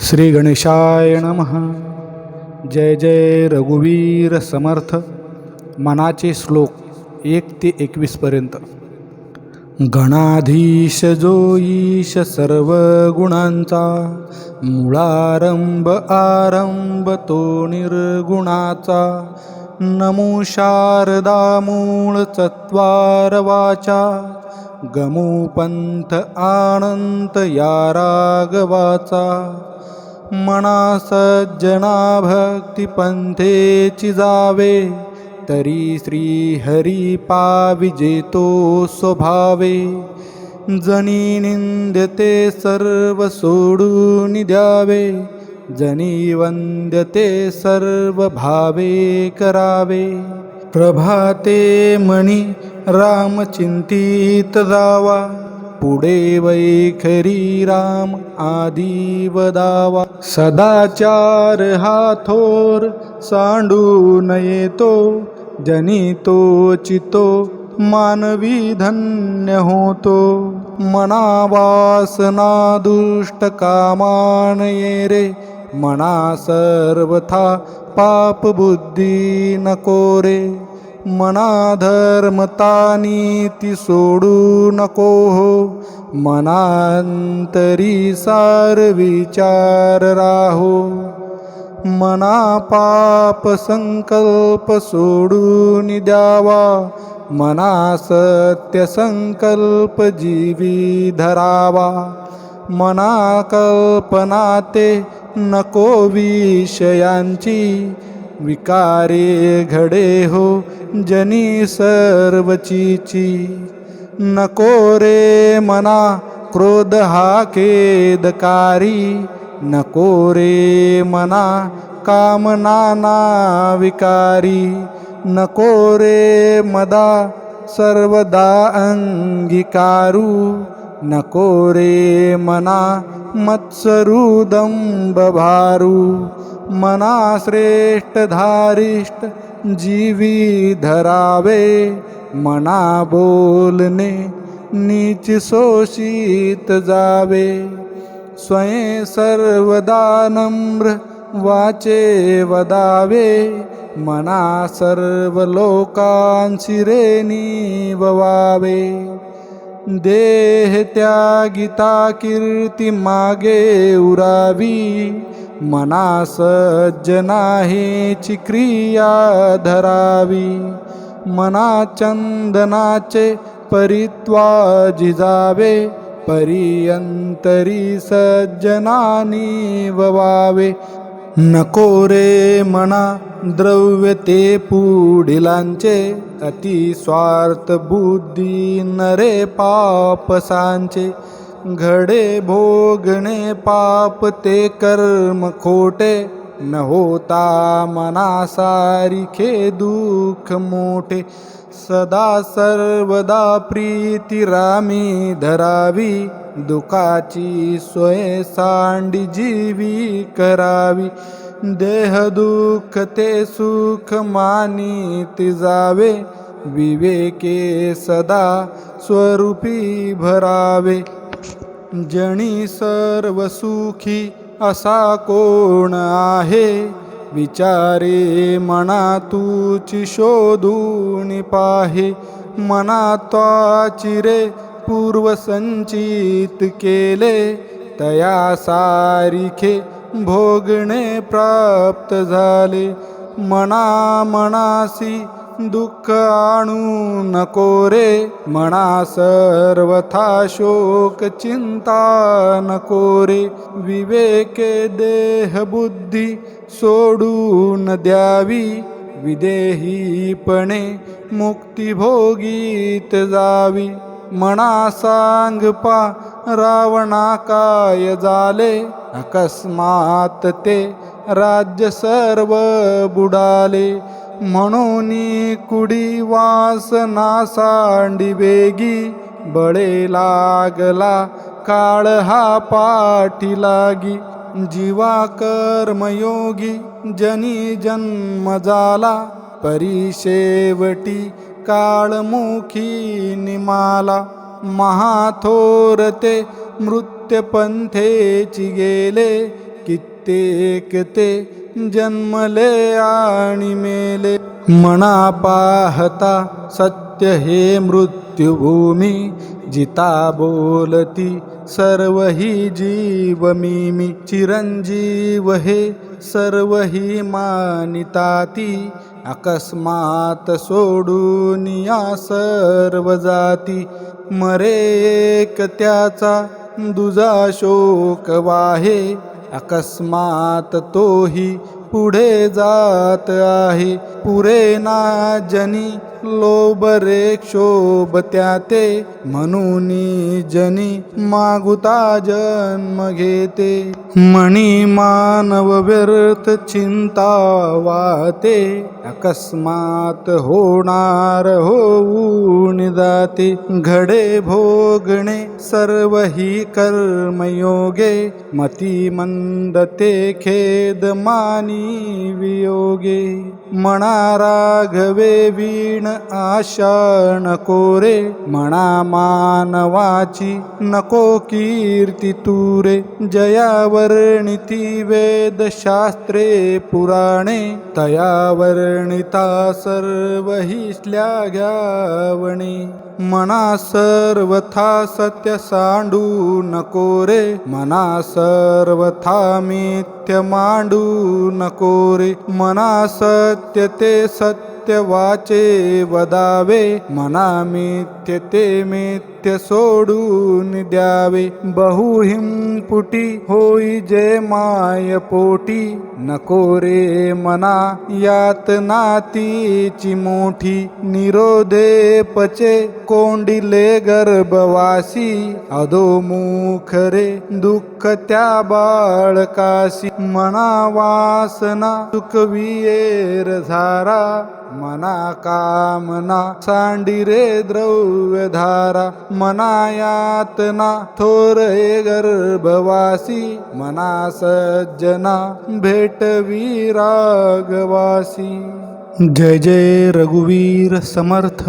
श्री गणेशाय नमः। जय जय रघुवीर समर्थ। मनाचे श्लोक एक ते एकवीसपर्यंत गणाधीश जो ईश सर्व गुणांचा मुळारंभ आरंभ तो निर्गुणाचा नमो शारदा मूळ चत्वार वाचा गमूपंथ आनंत या रागवाचा मना सज्जना भक्ती पंथेची जावे तरी श्री हरी पाविजेतो स्वभावे जनी निंद्यते सर्व सोडून द्यावे जनी वंद्यते सर्व भावे करावे प्रभाते मणी रामचिंतित जावा पुढे वैखरी राम आदी वदावा सदाचार हा थोर सांडू येतो जनितो चितो मानवी धन्य होतो. मनावासना दुष्ट कामान ये रे मना सर्वथा पाप बुद्धी नको रे. मना धर्मतानी ती सोडू नको हो मनांतरी सार विचार राहो. मना पाप संकल्प सोडून द्यावा. मना सत्य संकल्प जीवी धरावा. मना कल्पना ते नको विषयांची. विकारे घडे हो जनी सर्वचीची. नको रे मना क्रोध हा खेदकारी. नको रे मना कामनाना विकारी. नको रे मदा सर्वदा अंगीकारू. नको रे मना मत्सरुदंब मना श्रेष्ठ धारिष्ट जीवी धरावे मना बोलणे नीच शोषित जावे. स्वयं सर्वदा नम्र वाचे वदावे मना सर्व लोकांशी ववावे देह त्यागिता कीर्ती मागे उरावी मना सज्जनाहेची क्रिया धरावी. मना चंदनाचे परित्वा जिजावे परियंतरी सज्जनानी ववावे. नको रे मना द्रव्य ते पुढिलांचे. अति स्वार्थ बुद्धी नरे पापसांचे घडे भोगणे पाप ते कर्म खोटे न होता मनासारिखे दुःख मोठे सदा सर्वदा प्रीती रामी धरावी दुखाची सोय सांडी जीवी करावी। देह दुःख ते सुख मानित जावे विवेके सदा स्वरूपी भरावे। जणी सर्व सुखी असा कोण आहे? विचारे मना तुची शोधून पाहे. मना चिरे पूर्वसंचित केले. तया सारिखे भोगणे प्राप्त झाले. मना मनासी दुःख आणू नको रे म्हणा सर्वथा शोक चिंता नको रे. विवेके देह बुद्धी सोडून द्यावी विदेहीपणे मुक्तिभोगीत जावी. म्हणा सांग पा रावणा काय झाले अकस्मात ते राज्य सर्व बुडाले. म्हणून कुडी वासना सांडी वेगी. बळे लागला काळ हा पाठी लागी. जीवा कर्मयोगी जनी जन्म झाला परिशेवटी काळमुखी निमाला. महाथोरते मृत्यपंथेची गेले. एक ते जन्मले आणि मेले. मना पाहता सत्य हे मृत्युभूमी जिता बोलती सर्व ही जीव मी चिरंजीव हे सर्व ही मानिताती अकस्मात सोडून या सर्व जाती मरे एक त्याचा दुजा शोक वाहे अकस्मात तोही पुढे जात आहे. पुरे ना जनी लोबरे क्षोभ त्याते म्हणून जनी मागुता जन्म घेते. मणी मानव व्यर्थ चिंता वाते अकस्मात होणार होऊन जाते. घडे भोगणे सर्व ही कर्मयोगे मती मंदते खेद मानी वियोगे. म्हणा राघवे वीण आशा नको रे म्हणा मानवाची नको कीर्ती तुरे जयावर्णिती वेद शास्त्रे पुराणे तया वर्णिता सर्व ही श्लाघ्यावणे मना सर्वथा सत्य सांडू नको रे मना सर्वथा सत्य मांडू नको रे मना सत्य ते सत्य वाचे वदावे मना मिथ्य ते मिथ्य सोडून द्यावे. बहुहिम पुटी होई जय माय पोटी. नको रे मना यात नातीची मोठी. निरोधे पचे कोंडिले गर्भवासी. अधोमुख रे दुःख त्या बाळकासी मना वासना चुकवियेर झारा. मना कामना सांडिरे द्रव्य मनायातना थोर गर्भवासी मना सज्जना भेटवी रागवासी जय जय रघुवीर समर्थ।